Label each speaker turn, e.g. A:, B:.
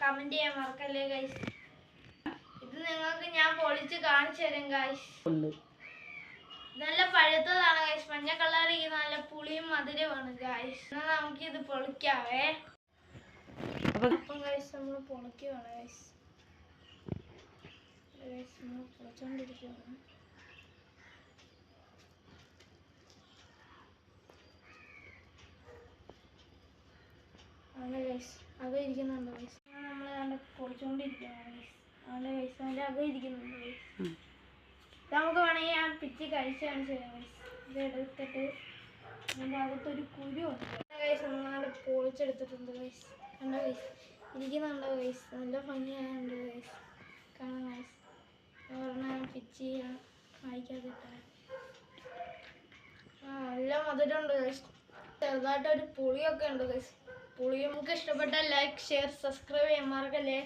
A: Comment ചെയ്യാൻ മറക്കല്ലേ guys ഇത് നിങ്ങൾക്ക് ഞാൻ പൊളിച്ച് കാണിച്ചു തരും ഗൈസ് നല്ല പഴുത്തതാണ് ഗൈസ് മഞ്ഞ കളറിൽ നല്ല പുളിയും മധുരമാണ് ഗൈസ് എന്നാൽ നമുക്ക് ഇത് പൊളിക്കാവേ.
B: അപ്പൊ
A: അപ്പം ഗൈസ് നമ്മൾ പൊളിക്കുവാണ് ഗൈസ് ഗൈസ് നമ്മൾ പൊളിച്ചോണ്ടിരിക്കുകയാണ് അങ്ങനെ ഗൈസ് അകം ഇരിക്കുന്നുണ്ടോ ഗൈസ് നമ്മൾ കണ്ട് പൊളിച്ചോണ്ടിരിക്കുകയാണ് ഗൈസ് അങ്ങനെ ഗൈസ് അതിന്റെ അകം ഇരിക്കുന്നുണ്ട് ഗൈസ് നമുക്ക് വേണമെങ്കിൽ ആ പിച്ച് കഴിച്ച് കാണിച്ചു തരാം ഗൈസ് ഇത് എടുത്തിട്ട് അതിന്റെ അകത്തൊരു കുരു ഉണ്ട്. ഗൈസ് നമ്മളാണ്ട് പൊളിച്ചെടുത്തിട്ടുണ്ട് ഗൈസ് കണ്ടോ ഗൈസ് ഇരിക്കുന്നുണ്ടോ ഗൈസ് നല്ല ഭംഗിയായുണ്ട് ഗൈസ് കാണാം ഗൈസ് ഒരെണ്ണം പിച്ച് ചെയ്യാൻ വായിക്കാതിട്ടാ ആ നല്ല മധുരമുണ്ട് ഗൈസ് ചെറുതായിട്ട് ഒരു പുളിയൊക്കെ ഉണ്ട് ഗൈസ് പുളി നമുക്ക് ഇഷ്ടപ്പെട്ട ലൈക്ക് ഷെയർ സബ്സ്ക്രൈബ് ചെയ്യാൻ മറക്കല്ലേ?